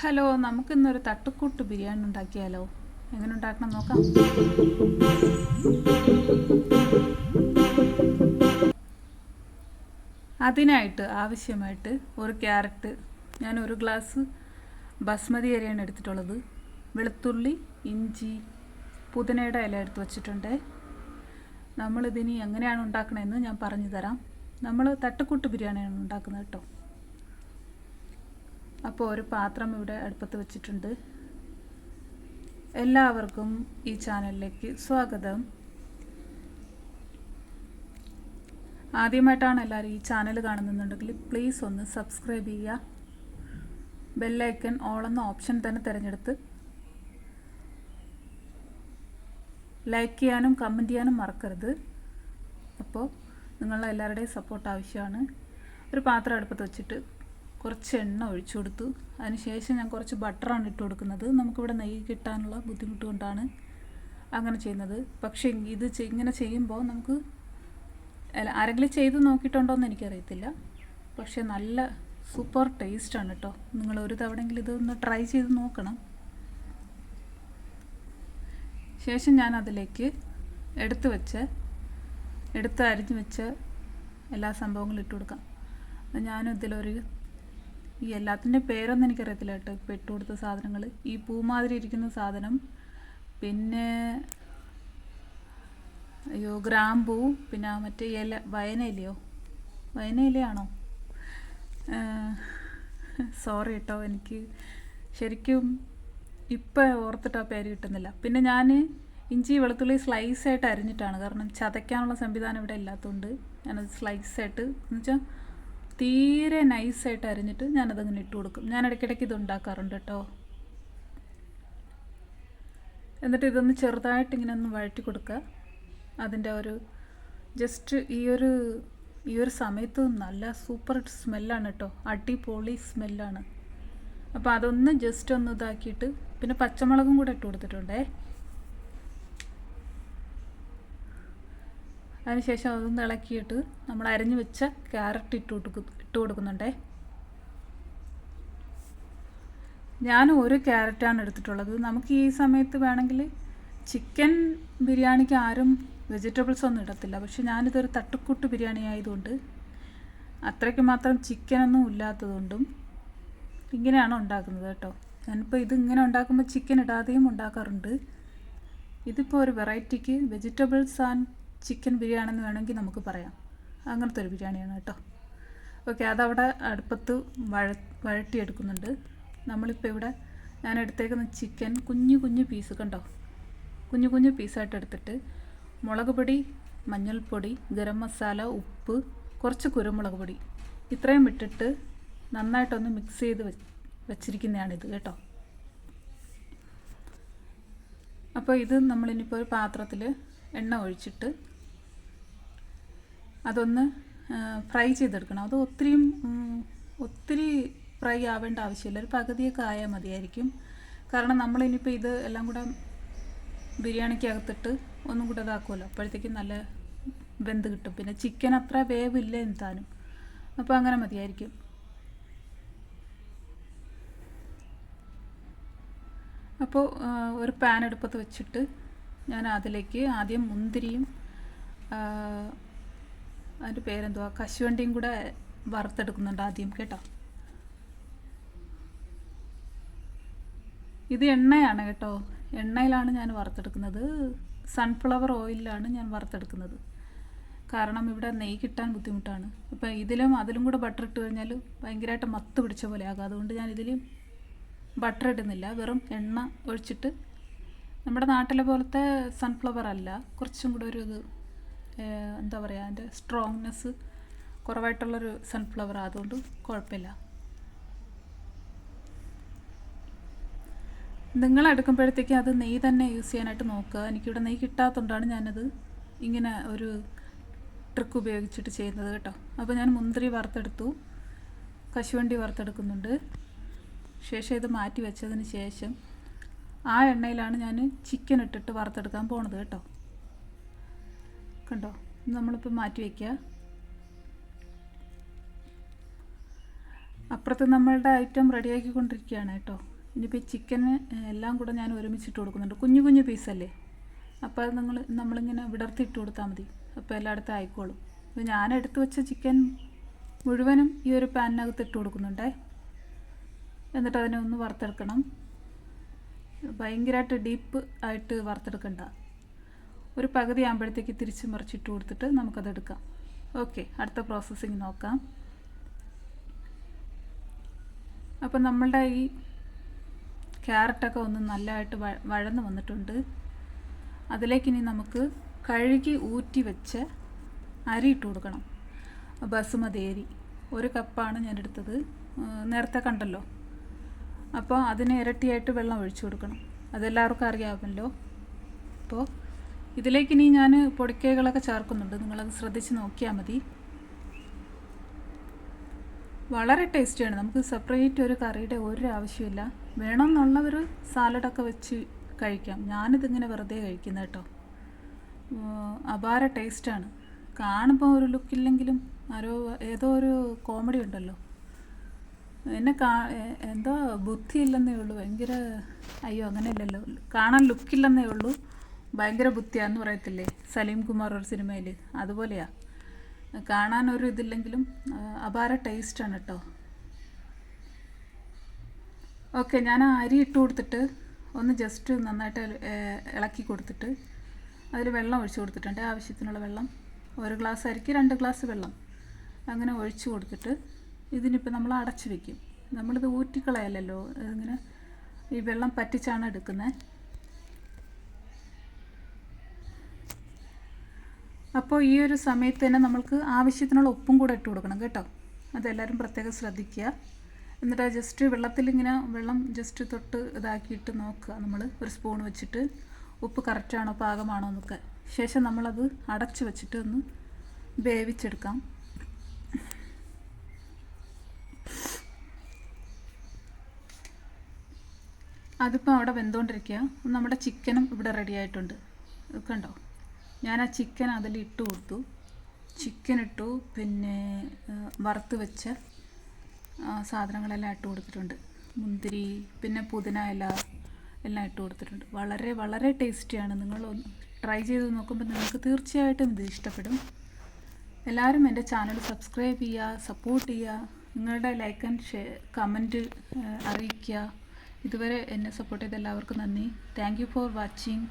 Hello നമുക്കിന്നൊരു തട്ടുക്കൂട്ട് ബിരിയാണി ഉണ്ടാക്കിയാലോ? എങ്ങനെ ഉണ്ടാക്കണം നോക്കാം. അതിനായിട്ട് ആവശ്യമായിട്ട് ഒരു ക്യാരറ്റ് ഞാൻ ഒരു ഗ്ലാസ് ബസ്മതി അരിയാണ് എടുത്തിട്ടുള്ളത്. വെളുത്തുള്ളി ഇഞ്ചി പുതിനയുടെ ഇല എടുത്ത് വച്ചിട്ടുണ്ട്. നമ്മളിതിനി എങ്ങനെയാണ് ഉണ്ടാക്കണമെന്ന് ഞാൻ പറഞ്ഞു തരാം. നമ്മൾ തട്ടുക്കൂട്ട് ബിരിയാണിയാണ് ഉണ്ടാക്കുന്നത് കേട്ടോ. അപ്പോൾ ഒരു പാത്രം ഇവിടെ അടുപ്പത്ത് വെച്ചിട്ടുണ്ട്. എല്ലാവർക്കും ഈ ചാനലിലേക്ക് സ്വാഗതം. ആദ്യമായിട്ടാണ് എല്ലാവരും ഈ ചാനൽ കാണുന്നുണ്ടെങ്കിൽ പ്ലീസ് ഒന്ന് സബ്സ്ക്രൈബ് ചെയ്യുക. ബെല്ലൈക്കൺ ഓൾ എന്ന ഓപ്ഷൻ തന്നെ തിരഞ്ഞെടുത്ത് ലൈക്ക് ചെയ്യാനും കമന്റ് ചെയ്യാനും മറക്കരുത്. അപ്പോൾ നിങ്ങളുടെ എല്ലാവരുടെയും സപ്പോർട്ട് ആവശ്യമാണ്. ഒരു പാത്രം അടുപ്പത്ത് വെച്ചിട്ട് കുറച്ച് എണ്ണ ഒഴിച്ചു കൊടുത്തു. അതിനുശേഷം ഞാൻ കുറച്ച് ബട്ടറാണ് ഇട്ട് കൊടുക്കുന്നത്. നമുക്കിവിടെ നെയ്യ് കിട്ടാനുള്ള ബുദ്ധിമുട്ട് കൊണ്ടാണ് അങ്ങനെ ചെയ്യുന്നത്. പക്ഷേ ഇത് ഇങ്ങനെ ചെയ്യുമ്പോൾ നമുക്ക് അല്ല ആരെങ്കിലും ചെയ്ത് നോക്കിയിട്ടുണ്ടോ എന്ന് എനിക്കറിയത്തില്ല. പക്ഷേ നല്ല സൂപ്പർ ടേസ്റ്റാണ് കേട്ടോ നിങ്ങൾ ഒരു തവണയെങ്കിലും ഇതൊന്ന് ട്രൈ ചെയ്ത് നോക്കണം. ശേഷം ഞാൻ അതിലേക്ക് എടുത്ത് വെച്ച് എടുത്ത് അരിഞ്ഞ് വെച്ച് എല്ലാ സംഭവങ്ങളും ഇട്ട് കൊടുക്കാം. ഞാനും ഇതിലൊരു ഈ എല്ലാത്തിന്റെ പേരൊന്നും എനിക്കറിയത്തില്ല കേട്ടോ. ഇട്ട് കൊടുത്ത സാധനങ്ങൾ. ഈ പൂമാതിരി ഇരിക്കുന്ന സാധനം. പിന്നെ അയ്യോ ഗ്രാമ്പൂ. പിന്നെ മറ്റേ ഇല വയനയിലയോ വയനയിലയാണോ സോറി കേട്ടോ. എനിക്ക് ശരിക്കും ഇപ്പം ഓർത്തിട്ട് ആ പേര് കിട്ടുന്നില്ല. പിന്നെ ഞാൻ ഇഞ്ചി വെളുത്തുള്ളി സ്ലൈസ് ആയിട്ട് അരിഞ്ഞിട്ടാണ്. കാരണം ചതയ്ക്കാനുള്ള സംവിധാനം ഇവിടെ ഇല്ലാത്തതുകൊണ്ട് ഞാനത് സ്ലൈസ് ആയിട്ട് എന്ന് വെച്ചാൽ തീരെ നൈസായിട്ട് അരിഞ്ഞിട്ട് ഞാനതങ്ങനെ ഇട്ട് കൊടുക്കും. ഞാൻ ഇടയ്ക്കിടയ്ക്ക് ഇത് ഉണ്ടാക്കാറുണ്ട് കേട്ടോ. എന്നിട്ട് ഇതൊന്ന് ചെറുതായിട്ട് ഇങ്ങനെ ഒന്ന് വഴറ്റി കൊടുക്കുക. അതിന്റെ ഒരു ജസ്റ്റ് ഈ ഒരു ഈ ഒരു സമയത്ത് നല്ല സൂപ്പർ സ്മെല്ലാണ് കേട്ടോ. അടിപൊളി സ്മെല്ലാണ്. അപ്പോൾ അതൊന്ന് ജസ്റ്റ് ഒന്ന് ഇതാക്കിയിട്ട് പിന്നെ പച്ചമുളകും കൂടെ ഇട്ട് കൊടുത്തിട്ടുണ്ടേ. അതിനുശേഷം അതൊന്ന് ഇളക്കിയിട്ട് നമ്മൾ അരഞ്ഞു വെച്ച ക്യാരറ്റ് ഇട്ട് കൊടുക്കും ഇട്ട് കൊടുക്കുന്നുണ്ടേ. ഞാൻ ഒരു ക്യാരറ്റാണ് എടുത്തിട്ടുള്ളത്. നമുക്ക് ഈ സമയത്ത് വേണമെങ്കിൽ ചിക്കൻ ബിരിയാണിക്ക് ആരും വെജിറ്റബിൾസ് ഒന്നും ഇടത്തില്ല. പക്ഷെ ഞാനിതൊരു തട്ടുക്കൂട്ട് ബിരിയാണി ആയതുകൊണ്ട് അത്രയ്ക്ക് മാത്രം ചിക്കനൊന്നും ഇല്ലാത്തതുകൊണ്ടും ഇങ്ങനെയാണ് ഉണ്ടാക്കുന്നത് കേട്ടോ. ഞാനിപ്പോൾ ഇത് ഇങ്ങനെ ഉണ്ടാക്കുമ്പോൾ ചിക്കൻ ഇടാതെയും ഉണ്ടാക്കാറുണ്ട്. ഇതിപ്പോൾ ഒരു വെറൈറ്റിക്ക് വെജിറ്റബിൾസ് ആൻഡ് ചിക്കൻ ബിരിയാണി എന്ന് വേണമെങ്കിൽ നമുക്ക് പറയാം. അങ്ങനത്തെ ഒരു ബിരിയാണിയാണ് കേട്ടോ. ഓക്കെ അതവിടെ അടുപ്പത്ത് വഴ വഴട്ടിയെടുക്കുന്നുണ്ട് നമ്മളിപ്പോൾ ഇവിടെ ഞാൻ എടുത്തേക്കുന്ന ചിക്കൻ കുഞ്ഞു കുഞ്ഞു പീസ് കണ്ടോ? കുഞ്ഞു കുഞ്ഞു പീസായിട്ട് എടുത്തിട്ട് മുളക് പൊടി മഞ്ഞൾപ്പൊടി ഗരം മസാല ഉപ്പ് കുറച്ച് കുരുമുളക് പൊടി. ഇത്രയും ഇട്ടിട്ട് നന്നായിട്ടൊന്ന് മിക്സ് ചെയ്ത് വെച്ചിരിക്കുന്നതാണിത് കേട്ടോ. അപ്പോൾ ഇത് നമ്മളിനിപ്പോൾ ഒരു പാത്രത്തിൽ എണ്ണ ഒഴിച്ചിട്ട് അതൊന്ന് ഫ്രൈ ചെയ്തെടുക്കണം. അത് ഒത്തിരിയും ഒത്തിരി ഫ്രൈ ആവേണ്ട ആവശ്യമില്ല. ഒരു പകുതിയൊക്കെ ആയാൽ മതിയായിരിക്കും. കാരണം നമ്മളിനിപ്പോൾ ഇത് എല്ലാം കൂടെ ബിരിയാണിക്കകത്തിട്ട് ഒന്നും കൂടെ ഇതാക്കുമല്ലോ. അപ്പോഴത്തേക്കും നല്ല വെന്ത് കിട്ടും. പിന്നെ ചിക്കൻ അത്ര വേവില്ല എന്താനും അപ്പോൾ അങ്ങനെ മതിയായിരിക്കും. അപ്പോൾ ഒരു പാൻ എടുപ്പത്ത് വെച്ചിട്ട് ഞാൻ അതിലേക്ക് ആദ്യം മുന്തിരിയും അതിന്റെ പേരെന്തുവാ കശുവണ്ടിയും കൂടെ വറുത്തെടുക്കുന്നുണ്ട് ആദ്യം കേട്ടോ. ഇത് എണ്ണയാണ് കേട്ടോ. എണ്ണയിലാണ് ഞാൻ വറുത്തെടുക്കുന്നത്. സൺഫ്ലവർ ഓയിലാണ് ഞാൻ വറുത്തെടുക്കുന്നത്. കാരണം ഇവിടെ നെയ്യ് കിട്ടാൻ ബുദ്ധിമുട്ടാണ്. ഇപ്പം ഇതിലും അതിലും കൂടെ ബട്ടർ ഇട്ട് കഴിഞ്ഞാൽ ഭയങ്കരമായിട്ട് മത്ത് പിടിച്ച പോലെ ആകും. അതുകൊണ്ട് ഞാൻ ഇതിൽ ബട്ടർ ഇടുന്നില്ല. വെറും എണ്ണ ഒഴിച്ചിട്ട് നമ്മുടെ നാട്ടിലെ പോലത്തെ സൺഫ്ലവർ അല്ല. കുറച്ചും കൂടെ ഒരു ഇത് എന്താ പറയുക അതിന്റെ സ്ട്രോങ്നെസ് കുറവായിട്ടുള്ളൊരു സൺഫ്ലവർ അതുകൊണ്ട് കുഴപ്പമില്ല. നിങ്ങൾ എടുക്കുമ്പോഴത്തേക്ക് അത് നെയ്യ് തന്നെ യൂസ് ചെയ്യാനായിട്ട് നോക്കുക. എനിക്കിവിടെ നെയ്യ് കിട്ടാത്തതുകൊണ്ടാണ് ഞാനത് ഇങ്ങനെ ഒരു ട്രിക്ക് ഉപയോഗിച്ചിട്ട് ചെയ്യുന്നത് കേട്ടോ. അപ്പോൾ ഞാൻ മുന്തിരി വറുത്തെടുത്തു. കശുവണ്ടി വറുത്തെടുക്കുന്നുണ്ട്. ശേഷം ഇത് മാറ്റി വെച്ചതിന് ശേഷം ആ എണ്ണയിലാണ് ഞാൻ ചിക്കൻ ഇട്ടിട്ട് വറുത്തെടുക്കാൻ പോണത് കേട്ടോ. കണ്ടോ? നമ്മളിപ്പോൾ മാറ്റി വയ്ക്കുക അപ്പുറത്ത് നമ്മളുടെ ഐറ്റം റെഡിയാക്കിക്കൊണ്ടിരിക്കുകയാണ് കേട്ടോ. ഇനിയിപ്പോൾ ചിക്കന് എല്ലാം കൂടെ ഞാൻ ഒരുമിച്ചിട്ട് കൊടുക്കുന്നുണ്ട്. കുഞ്ഞു കുഞ്ഞു പീസല്ലേ അപ്പോൾ അത് നിങ്ങൾ നമ്മളിങ്ങനെ വിടർത്തിയിട്ട് കൊടുത്താൽ മതി. അപ്പോൾ എല്ലായിടത്തും ആയിക്കോളും. അപ്പോൾ ഞാൻ എടുത്തു വെച്ച ചിക്കൻ മുഴുവനും ഈ ഒരു പാനിനകത്ത് ഇട്ട് കൊടുക്കുന്നുണ്ടേ. എന്നിട്ട് അതിനെ ഒന്ന് വറുത്തെടുക്കണം. ഭയങ്കരമായിട്ട് ഡീപ്പ് ആയിട്ട് വറുത്തെടുക്കണ്ട. ഒരു പകുതി ആകുമ്പോഴത്തേക്ക് തിരിച്ച് മറിച്ചിട്ട് കൊടുത്തിട്ട് നമുക്കത് എടുക്കാം. ഓക്കെ അടുത്ത പ്രോസസ്സിങ് നോക്കാം. അപ്പം നമ്മളുടെ ഈ ക്യാരറ്റൊക്കെ ഒന്ന് നല്ലതായിട്ട് വഴന്ന് വന്നിട്ടുണ്ട്. അതിലേക്ക് ഇനി നമുക്ക് കഴുകി ഊറ്റി വെച്ച് അരി ഇട്ട് കൊടുക്കണം. ബസുമതി അരി. ഒരു കപ്പാണ് ഞാൻ എടുത്തത്. നേരത്തെ കണ്ടല്ലോ. അപ്പോൾ അതിന് ഇരട്ടിയായിട്ട് വെള്ളം ഒഴിച്ചു കൊടുക്കണം. അതെല്ലാവർക്കും അറിയാമല്ലോ. അപ്പോൾ ഇതിലേക്ക് ഇനി ഞാൻ പൊടിക്കൈകളൊക്കെ ചേർക്കുന്നുണ്ട്. നിങ്ങളത് ശ്രദ്ധിച്ച് നോക്കിയാൽ മതി. വളരെ ടേസ്റ്റിയാണ്. നമുക്ക് സെപ്പറേറ്റ് ഒരു കറിയുടെ ഒരു ആവശ്യമില്ല വേണമെന്നുള്ളവർ സാലഡൊക്കെ വെച്ച് കഴിക്കാം. ഞാനിതിങ്ങനെ വെറുതെ കഴിക്കുന്നത് കേട്ടോ. അപാര ടേസ്റ്റാണ്. കാണുമ്പോൾ ഒരു ലുക്കില്ലെങ്കിലും ആരോ ഏതോ ഒരു കോമഡി ഉണ്ടല്ലോ. എന്നെ കാ എന്തോ ബുദ്ധിയില്ലെന്നേ ഉള്ളൂ. ഭയങ്കര അയ്യോ അങ്ങനെ ഇല്ലല്ലോ കാണാൻ ലുക്കില്ലെന്നേ ഉള്ളൂ. ഭയങ്കര ബുദ്ധിയാന്ന് പറയത്തില്ലേ? സലീം കുമാർ ഒരു സിനിമയിൽ അതുപോലെയാ. കാണാൻ ഒരു ഇതില്ലെങ്കിലും അപാര ടേസ്റ്റാണ് കേട്ടോ ഓക്കെ ഞാൻ ആ അരി ഇട്ട് കൊടുത്തിട്ട് ഒന്ന് ജസ്റ്റ് നന്നായിട്ട് ഇളക്കി കൊടുത്തിട്ട് അതിൽ വെള്ളം ഒഴിച്ചു കൊടുത്തിട്ടുണ്ട്. ആവശ്യത്തിനുള്ള വെള്ളം. ഒരു ഗ്ലാസ് അരിക്ക് രണ്ട് ഗ്ലാസ് വെള്ളം. അങ്ങനെ ഒഴിച്ചു കൊടുത്തിട്ട് ഇതിനിപ്പോൾ നമ്മൾ അടച്ചു വെക്കും. നമ്മളിത് ഊറ്റിക്കളയല്ലോ ഇങ്ങനെ ഈ വെള്ളം പറ്റിച്ചാണ് എടുക്കുന്നത് അപ്പോൾ ഈ ഒരു സമയത്ത് തന്നെ നമ്മൾക്ക് ആവശ്യത്തിനുള്ള ഉപ്പും കൂടെ ഇട്ട് കൊടുക്കണം കേട്ടോ. അതെല്ലാവരും പ്രത്യേകം ശ്രദ്ധിക്കുക. എന്നിട്ട് ജസ്റ്റ് വെള്ളത്തിലിങ്ങനെ വെള്ളം ജസ്റ്റ് തൊട്ട് ഇതാക്കിയിട്ട് നോക്കുക. നമ്മൾ ഒരു സ്പൂൺ വെച്ചിട്ട് ഉപ്പ് കറക്റ്റാണോ പാകമാണോ എന്നൊക്കെ. ശേഷം നമ്മളത് അടച്ച് വെച്ചിട്ട് ഒന്ന് വേവിച്ചെടുക്കാം. അതിപ്പോൾ അവിടെ വെന്തുകൊണ്ടിരിക്കുക നമ്മുടെ ചിക്കനും ഇവിടെ റെഡി ആയിട്ടുണ്ട്. കണ്ടോ? ഞാൻ ആ ചിക്കൻ അതിൽ ഇട്ട് കൊടുത്തു. ചിക്കൻ ഇട്ടു പിന്നെ വറുത്ത് വെച്ച സാധനങ്ങളെല്ലാം ഇട്ട് കൊടുത്തിട്ടുണ്ട്. മുന്തിരി പിന്നെ പുതിന ഇല എല്ലാം ഇട്ട് കൊടുത്തിട്ടുണ്ട്. വളരെ വളരെ ടേസ്റ്റിയാണ് നിങ്ങൾ ട്രൈ ചെയ്ത് നോക്കുമ്പോൾ നിങ്ങൾക്ക് തീർച്ചയായിട്ടും ഇത് ഇഷ്ടപ്പെടും. എല്ലാവരും എന്റെ ചാനൽ സബ്സ്ക്രൈബ് ചെയ്യുക സപ്പോർട്ട് ചെയ്യുക. നിങ്ങളുടെ ലൈക്ക് ആൻഡ് ഷെയർ കമന്റ് അറിയിക്കുക. ഇതുവരെ എന്നെ സപ്പോർട്ട് ചെയ്ത എല്ലാവർക്കും നന്ദി. Thank for watching